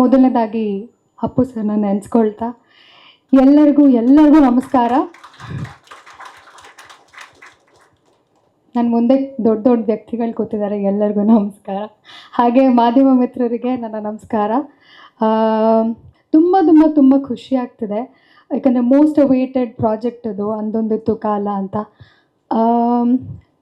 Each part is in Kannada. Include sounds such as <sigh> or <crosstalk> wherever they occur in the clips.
ಮೊದಲನೇದಾಗಿ ಅಪ್ಪು ಸರ್ನ ನೆನೆಸ್ಕೊಳ್ತಾ, ಎಲ್ಲರಿಗೂ ಎಲ್ಲರಿಗೂ ನಮಸ್ಕಾರ. ನನ್ನ ಮುಂದೆ ದೊಡ್ಡ ದೊಡ್ಡ ವ್ಯಕ್ತಿಗಳು ಕೂತಿದ್ದಾರೆ ಎಲ್ಲರಿಗೂ ನಮಸ್ಕಾರ. ಹಾಗೆ ಮಾಧ್ಯಮ ಮಿತ್ರರಿಗೆ ನನ್ನ ನಮಸ್ಕಾರ. ತುಂಬ ತುಂಬ ತುಂಬ ಖುಷಿ ಆಗ್ತಿದೆ. ಯಾಕಂದರೆ ಮೋಸ್ಟ್ ಅವೇಟೆಡ್ ಪ್ರಾಜೆಕ್ಟ್ ಅದು, ಅಂದೊಂದಿತ್ತು ಕಾಲ ಅಂತ.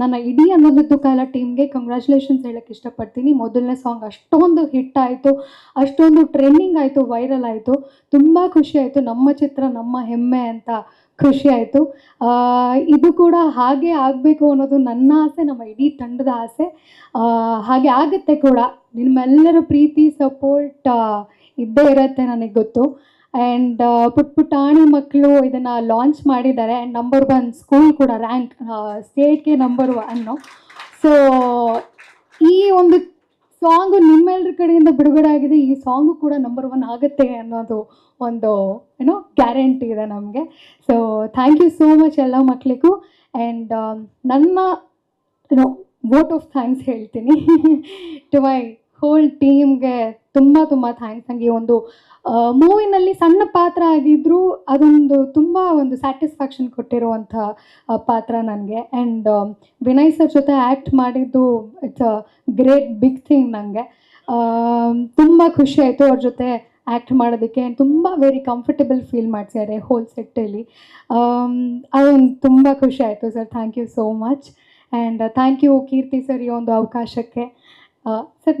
ನನ್ನ ಇಡೀ ಅನ್ನೋದು ಕಾಲ ಟೀಮ್ಗೆ ಕಂಗ್ರ್ಯಾಚುಲೇಷನ್ಸ್ ಹೇಳಕ್ಕೆ ಇಷ್ಟಪಡ್ತೀನಿ. ಮೊದಲನೇ ಸಾಂಗ್ ಅಷ್ಟೊಂದು ಹಿಟ್ ಆಯಿತು, ಅಷ್ಟೊಂದು ಟ್ರೆಂಡಿಂಗ್ ಆಯಿತು ವೈರಲ್ ಆಯಿತು. ತುಂಬ ಖುಷಿ ಆಯಿತು. ನಮ್ಮ ಚಿತ್ರ, ನಮ್ಮ ಹೆಮ್ಮೆ ಅಂತ ಖುಷಿ ಆಯಿತು. ಇದು ಕೂಡ ಹಾಗೆ ಆಗಬೇಕು ಅನ್ನೋದು ನನ್ನ ಆಸೆ, ನಮ್ಮ ಇಡೀ ತಂಡದ ಆಸೆ. ಹಾಗೆ ಆಗುತ್ತೆ ಕೂಡ. ನಿಮ್ಮೆಲ್ಲರ ಪ್ರೀತಿ ಸಪೋರ್ಟ್ ಇದ್ದೇ ಇರುತ್ತೆ ನನಗೆ ಗೊತ್ತು. ಆ್ಯಂಡ್ ಪುಟ್ ಪುಟಾಣಿ ಮಕ್ಕಳು ಇದನ್ನು ಲಾಂಚ್ ಮಾಡಿದ್ದಾರೆ. ಆ್ಯಂಡ್ ನಂಬರ್ ಒನ್ ಸ್ಕೂಲ್ ಕೂಡ ರ್ಯಾಂಕ್ ಸ್ಟೇಟ್ಗೆ ನಂಬರ್ ಒನ್ನು ಸೊ ಈ ಒಂದು ಸಾಂಗು ನಿಮ್ಮೆಲ್ಲರ ಕಡೆಯಿಂದ ಬಿಡುಗಡೆ ಆಗಿದೆ. ಈ ಸಾಂಗು ಕೂಡ ನಂಬರ್ ಒನ್ ಆಗುತ್ತೆ ಅನ್ನೋದು ಒಂದು ಏನೋ ಗ್ಯಾರಂಟಿ ಇದೆ ನಮಗೆ. So thank you so much ಎಲ್ಲ ಮಕ್ಕಳಿಗೂ ಆ್ಯಂಡ್ ನನ್ನ ಏನೋ ವೋಟ್ ಆಫ್ ಥ್ಯಾಂಕ್ಸ್ ಹೇಳ್ತೀನಿ. <laughs> ಟು ಮೈ ಹೋಲ್ ಟೀಮ್ಗೆ ತುಂಬ ತುಂಬ ಥ್ಯಾಂಕ್ಸ್ ನನಗೆ ಒಂದು ಮೂವಿನಲ್ಲಿ ಸಣ್ಣ ಪಾತ್ರ ಆಗಿದ್ದರೂ ಅದೊಂದು ತುಂಬ ಒಂದು ಸ್ಯಾಟಿಸ್ಫ್ಯಾಕ್ಷನ್ ಕೊಟ್ಟಿರುವಂಥ ಪಾತ್ರ ನನಗೆ. ಆ್ಯಂಡ್ ವಿನಯ್ ಸರ್ ಜೊತೆ ಆ್ಯಕ್ಟ್ ಮಾಡಿದ್ದು it's a great big thing ನನಗೆ ತುಂಬ ಖುಷಿ ಆಯಿತು ಅವ್ರ ಜೊತೆ ಆ್ಯಕ್ಟ್ ಮಾಡೋದಕ್ಕೆ ತುಂಬ ವೆರಿ ಕಂಫರ್ಟಬಲ್ ಫೀಲ್ ಮಾಡ್ತಿದ್ದಾರೆ ಹೋಲ್ ಸೆಟ್ಟಲ್ಲಿ ಅದೊಂದು ತುಂಬ ಖುಷಿ ಆಯಿತು sir. Thank you so much and thank you Keerthi sir ಈ ಒಂದು ಅವಕಾಶಕ್ಕೆ. Sir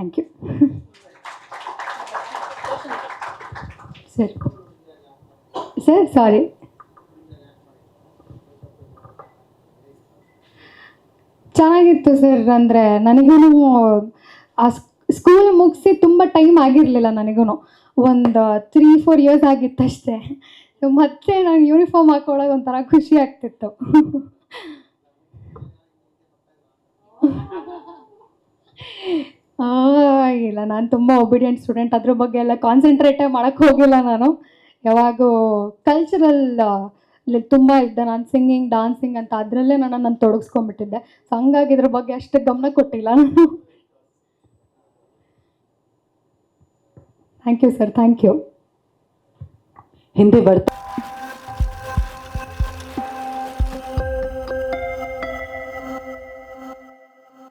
Thank you sir sir sorry ಚೆನ್ನಾಗಿತ್ತು ಸರ್ ಅಂದರೆ ನನಗೂ ಆ ಸ್ಕೂಲ್ ಮುಗಿಸಿ ತುಂಬ ಟೈಮ್ ಆಗಿರಲಿಲ್ಲ ನನಗೂ ಒಂದು ತ್ರೀ ಫೋರ್ ಇಯರ್ಸ್ ಆಗಿತ್ತಷ್ಟೇ. ಅಷ್ಟೇ ಮತ್ತೆ ನಾನು ಯೂನಿಫಾರ್ಮ್ ಹಾಕೊಳ್ಳೋದು ಒಂಥರ ಖುಷಿ ಆಗ್ತಿತ್ತು. <laughs> ಇಲ್ಲ, ನಾನು ತುಂಬ ಒಬಿಡಿಯಂಟ್ ಸ್ಟೂಡೆಂಟ್ ಅದ್ರ ಬಗ್ಗೆ ಎಲ್ಲ ಕಾನ್ಸಂಟ್ರೇಟೇ ಮಾಡೋಕ್ಕೆ ಹೋಗಿಲ್ಲ ನಾನು. ಯಾವಾಗೂ ಕಲ್ಚರಲ್ ತುಂಬ ಇದ್ದೆ. ನಾನು ಸಿಂಗಿಂಗ್ ಡಾನ್ಸಿಂಗ್ ಅಂತ ಅದರಲ್ಲೇ ನಾನು ನಾನು ತೊಡಗಿಸ್ಕೊಂಡ್ಬಿಟ್ಟಿದ್ದೆ. ಸೊ ಹಂಗಾಗಿ ಇದ್ರ ಬಗ್ಗೆ ಅಷ್ಟು ಗಮನ ಕೊಟ್ಟಿಲ್ಲ ನಾನು. Thank you sir thank you Hindi ಬರ್ತಾ